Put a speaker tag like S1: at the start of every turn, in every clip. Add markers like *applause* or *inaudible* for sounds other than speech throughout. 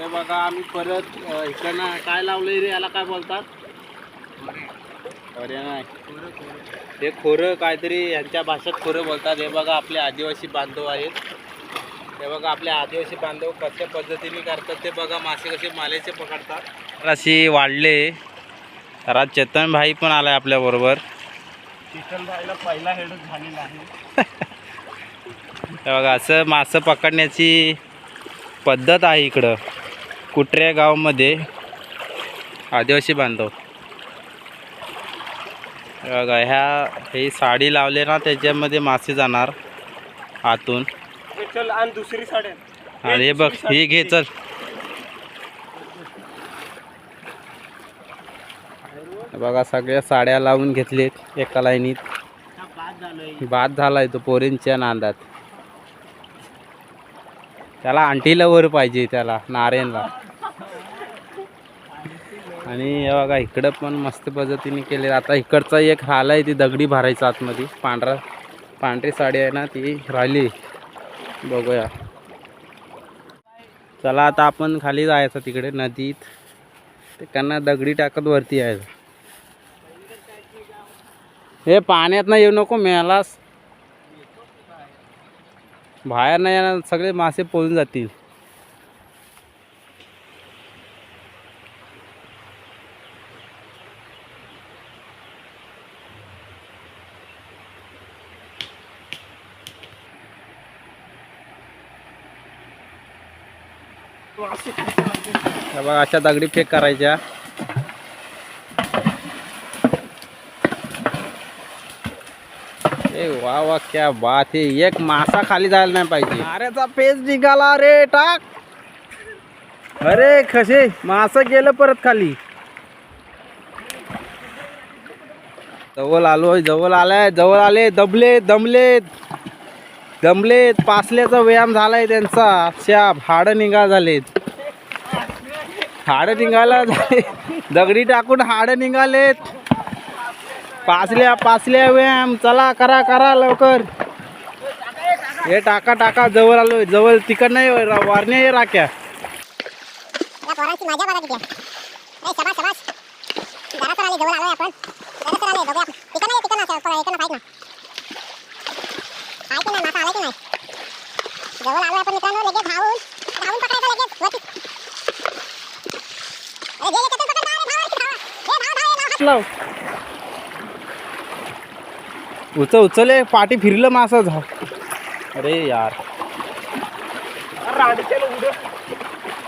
S1: हे बघा आम्ही परत इकडनं काय लावलंय रे याला काय बोलतात? अरे नाही. हे खोरं काहीतरी यांच्या भाषेत खोरं बोलतात. हे बघा आपले आदिवासी बांधव आहेत. हे बघा आपले आदिवासी बांधव कशा पद्धतीने करतात ते बघा मासे कसे मालेचे पकडतात. तर अशी वाढले. तर आज चेतन भाई पण आलाय आपल्या बरोबर.
S2: चिकन भाईला पहिला हेड झालेला आहे. *laughs*
S1: बघा असं मासं पकडण्याची पद्धत आहे इकडं. कुटऱ्या गावामध्ये आदिवासी बांधव? बघा ह्या ही साडी लावले ना त्याच्यामध्ये मासे जाणार आतून.
S2: चल आणि दुसरी साडी आण.
S1: हे बघ ही घे चल. बघा सगळ्या साड्या लावून घेतलेत एका लाईनीत.
S2: बाद झालोय
S1: तो पोरींच्या नांदात. त्याला आंटीला वर पाहिजे त्याला नारायणला. आणि बघा इकडं पण मस्त पद्धतीने केले आता इकडचा एक हाल आहे ती दगडी भरायचा आतमध्ये. पांढरा पांढरी साडी आहे ना ती राहिली. बघूया. चला आता आपण खाली जायचं तिकडे नदीत. त्यांना दगडी टाकत वरती यायचं. हे पाण्यात ना येऊ नको मेलास. बाहेर नाही येणार सगळे मासे पोळून जातील. बघा अशा दगडी फेक करायच्या. ए वा वा क्या बात आहे एक मासा खाली जायला नाही पाहिजे. अरेचा पेज निघाला रे टाक. अरे कसे मासा गेलं परत खाली. जवळ आलोय जवळ आलाय जवळ आले दबले दमलेत दमलेत पासल्याचा व्यायाम झालाय त्यांचा. शाप हाडं निघा झालेत. हाडं निघायला झाले. दगडी टाकून हाडं निघालेत पाचल्या पाचल्या व्यायाम. चला करा करा लवकर. हे टाका टाका जवळ आलो जवळ तिकड नाही वारणे हे राख्या.
S3: नाही आपण. जवळ आलोय आपण मित्रांनो लगेच धावून धावून पकडायचं लगेच वरती अरे गेले चेतन पकड धाव रे, धाव रे, धाव. ए, धाव, धाव, ए, धाव.
S1: लाव उचल उचले पाठी फिरलं मासा अरे यार
S2: रांडकेला.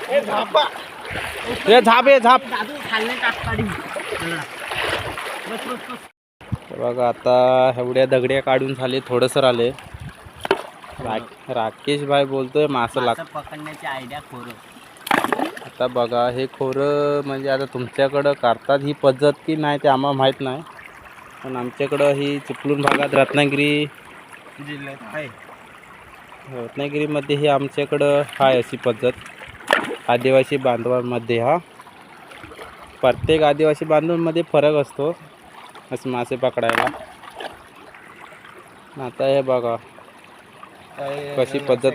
S2: हे झापा.
S1: हे झाप झाप
S2: दादू खाल्ले टाक साडी बस बस बस
S1: तर बघा आता एवढ्या दगड्या काढून झाले थोडंसं आले रा- राकेश भाई बोलतोय मासं लाग
S2: मासा पकडण्याची आयडिया खोरं.
S1: आता बघा हे खोरं म्हणजे आता तुमच्याकडं करतात ही पद्धत की नाही ते आम्हाला माहीत नाही. पण आमच्याकडं ही चिपळूण भागात रत्नागिरी
S2: जिल्ह्यात आहे.
S1: रत्नागिरीमध्ये ही आमच्याकडं आहे अशी पद्धत. आदिवासी बांधवांमध्ये हा. प्रत्येक आदिवासी बांधवांमध्ये फरक असतो असं मासे पकडायला. आता हे बघा. कशी पद्धत?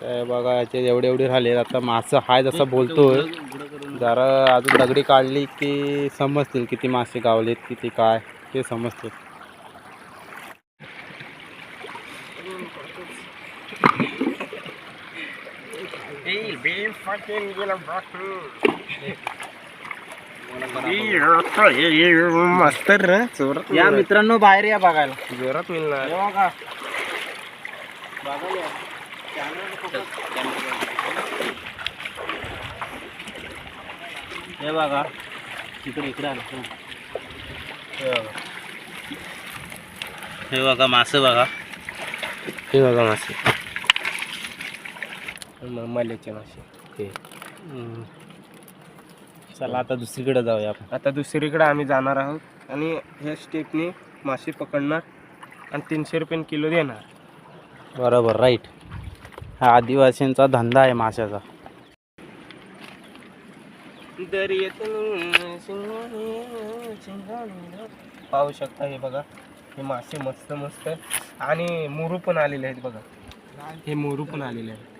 S1: काय बघा याचे एवढे एवढे राहिले. आता मासं हाय जसं बोलतोय. जरा अजून दगडी काढली की समजतील किती मासे गावलेत किती काय ते समजतील.
S2: Hey, be fucking gonna मस्त रे जोरात
S1: या मित्रांनो बाहेर या बघायला.
S2: जोरात मिळणार.
S1: हे बघा. हे बघा. इकडे इकडे आलं. हे बघा. मासे बघा.
S2: हे बघा मासे. मल्याचे मासे.
S1: ते. चला आता दुसरीकडे जाऊया आपण.
S2: आता दुसरीकडे आम्ही जाणार आहोत आणि ह्या स्टेपने मासे पकडणार आणि तीनशे रुपये किलो देणार.
S1: बरोबर राईट हा आदिवासींचा धंदा आहे माशाचा.
S2: पाहू शकता हे बघा हे मासे मस्त मस्त. आणि मोरू पण आलेले आहेत बघा. हे मोरू पण आलेले आहेत.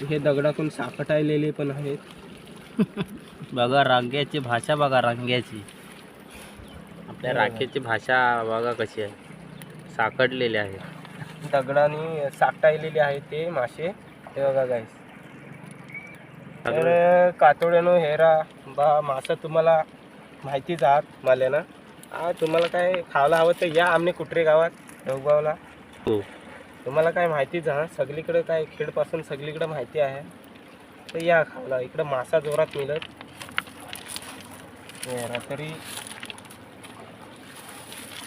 S2: हे दगडातून साकटायलेले पण आहेत.
S1: बघा रांग्याची भाषा बघा रांग्याची. आपल्या
S2: हो.
S1: राखेची भाषा बघा कशी आहे. साकडलेली आहे.
S2: दगडाने साकटायलेले आहेत ते मासे. हे बघा गाईस तर कातोड्यानो हेरा बा मासा तुम्हाला माहितीच आहात मला ना तुम्हाला काय खायला हवं तर या. आमने कुटरे गावात? देवगावला
S1: हो.
S2: तुम्हाला काय माहितीच आहे सगळीकडे काय खेडपासून सगळीकडे माहिती आहे. तर या खायला इकडं मासा जोरात मिळत. रात्री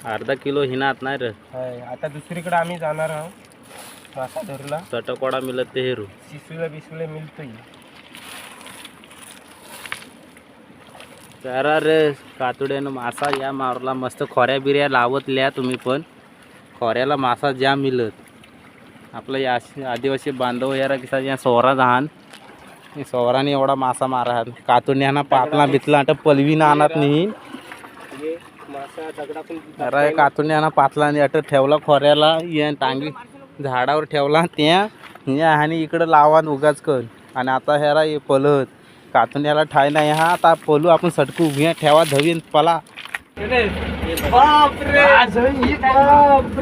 S1: अर्धा किलो हिनात नाही रे.
S2: आता दुसरीकडे आम्ही जाणार आहोत मासा धरला.
S1: चटकोडा मिळत ते हेरू.
S2: शिसुला बिसुला मिळतोय.
S1: करा रे कातुड्यानं मासा या मारला मस्त खोऱ्या बिऱ्या लावत लिया तुम्ही पण. खोऱ्याला मासा जाम मिळत. आपलं या आदिवासी बांधव यार किसा या सोहरा जहान. सोहराने एवढा मासा मारा. कातुड्यानं पातला बितला तर पलवीनं आणत नाही.
S2: अरे कातून यांना
S1: अरे पातला आणि अट ठेवला खोऱ्याला. या टांगी झाडावर ठेवला त्या आणि इकडं लावा उगाच कर. आणि आता ह्याला हे पलत कातून याला ठाय नाही. हा आता पलू आपण सटकू घ्या ठेवा धवीन पला.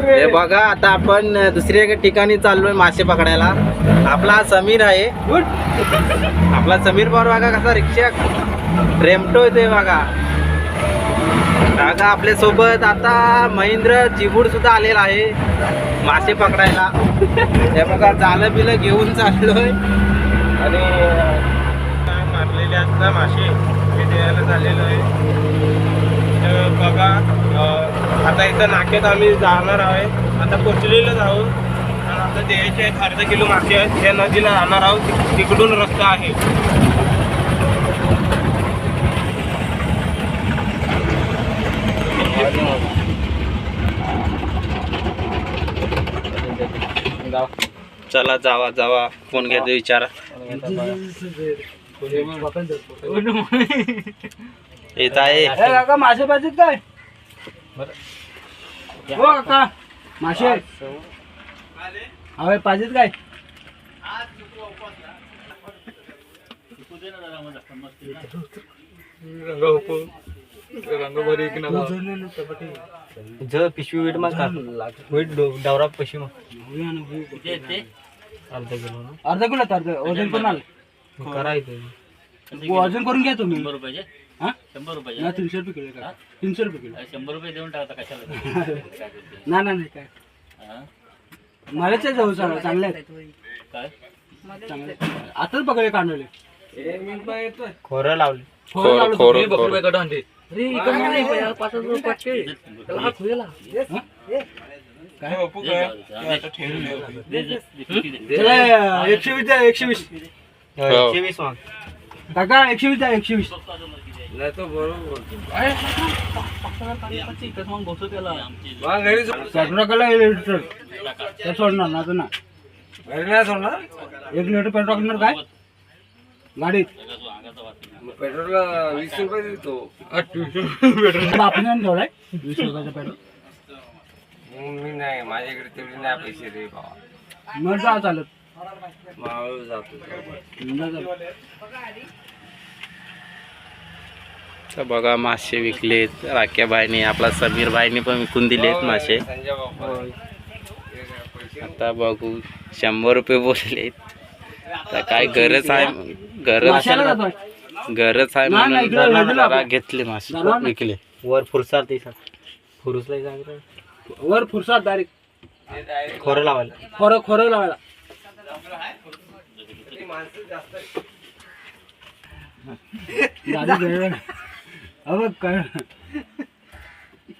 S1: हे बघा आता आपण दुसऱ्या एका ठिकाणी चाललोय मासे पकडायला. आपला हा समीर आहे. आपला समीर पवार बघा कसा रिक्षा रेमटोय ते बघा. बघा आपल्यासोबत आता महेंद्र चिबूड सुद्धा आलेला आहे. मासे पकडायला. हे बघा जालं बिलं घेऊन चाललोय.
S2: आणि मारलेले आहेत ना मासे. ते द्यायला झालेलं आहे. आता इथं नाक्यात आम्ही जाणार आहे. आता पोचलेलोच आहोत आणि आता द्यायचे आहेत अर्धा किलो मासे आहेत. त्या नदीला जाणार आहोत. तिकडून रस्ता आहे.
S1: चला जावा जावा. फोन घ्यायचा विचारा. येत आहे.
S4: मासे पाहिजेत काय? हो काका मासे हवे पाहिजेत काय?
S2: ज पिशवी वेट मग वेट डावरा पिशवी मग. अर्धा किलो ना?
S4: अर्धा किलो अर्धा वजन पण आलं.
S2: करायचं
S4: वजन करून घ्या तुम्ही. हा
S5: शंभर रुपये
S4: नाही तीनशे रुपये किलो आहे तीनशे रुपये किलो
S5: शंभर रुपये देऊन टाकता कशाला
S4: नाही नाही नाही काय
S5: हा?
S4: मलाच आहे जाऊ चांगलं चांगले आहेत
S5: काय
S4: चांगले आताच काढले
S2: खोरं लावले
S5: दे, दे, दे, दे.
S4: त्याला एकशे वीस द्या एकशे वीस
S2: एकशे वीस माग
S4: काका एकशे वीस द्या एकशे वीस
S5: मग बसू त्याला आमची
S4: पेट्रोल टाकायला एक लिटर ते सोडणार ना ना एक लिटर पेट्रोल टाकणार काय गाडीत
S5: अंगाचा वाटणार
S4: आपण ठेवलाय वीस रुपयाचा पेट्रोल
S2: मी नाही माझ्याकडे तेवढे नाही पैसे रे बाबा
S4: मग जा चालत
S2: मावळ जातो.
S1: तर बघा मासे विकलेत. राख्या बाईने आपला समीर बाईने पण विकून दिलेत मासे. आता बघू शंभर रुपये बोललेत. तर काय गरज आहे गरज गरज आहे म्हणून जरा घेतले मासे. विकले.
S2: वर फुरसार ते फुरुसला सांग
S4: वर फुरसात डायरेक्ट
S2: खोरं लावायला.
S4: खोरं खोरं लावायला. दादी वेळ अबघ काय?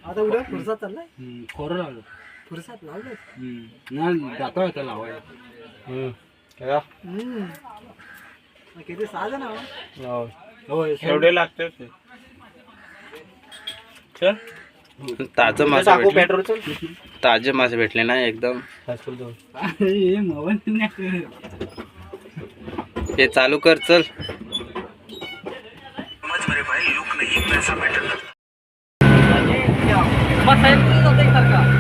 S4: आता उद्या फुरसात चाललाय? खोरं लावलं. फुरसात लावलं नाही जातो आता लावायला. किती? सहा जण होय
S2: एवढे लागते चल.
S1: ताजं मासे
S2: टाकू
S1: भेटले.
S2: पेट्रोल चल.
S1: ताजे मासे भेटले ना एकदम.
S4: हे मोबाईल नाही
S1: हे चालू कर चल.
S5: submitted. Mas saya itu tidak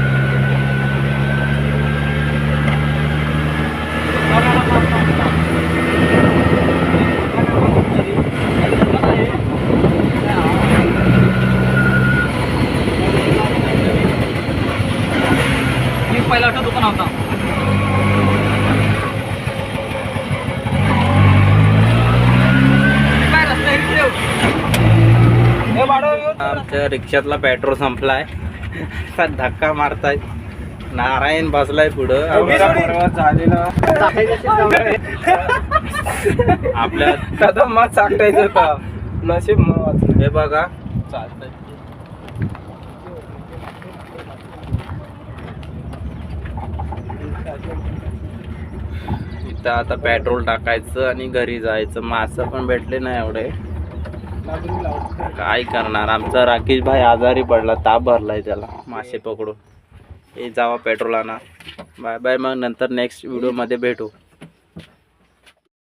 S1: आमच्या रिक्षातला पेट्रोल संपलाय. धक्का मारतायत. नारायण बसलाय पुढं.
S2: झालेला
S1: आपल्या
S2: कदम मत चाटायचं होता नशीब मग.
S1: हे बघा. इथं आता पेट्रोल टाकायचं आणि घरी जायचं. मासं पण भेटले नाही एवढे. काय करणार? आमचा राकेश भाई आजारी पडला ताप भरलाय त्याला मासे पकडून. हे जावा पेट्रोल आणा. बाय बाय मग नंतर नेक्स्ट व्हिडिओमध्ये भेटू.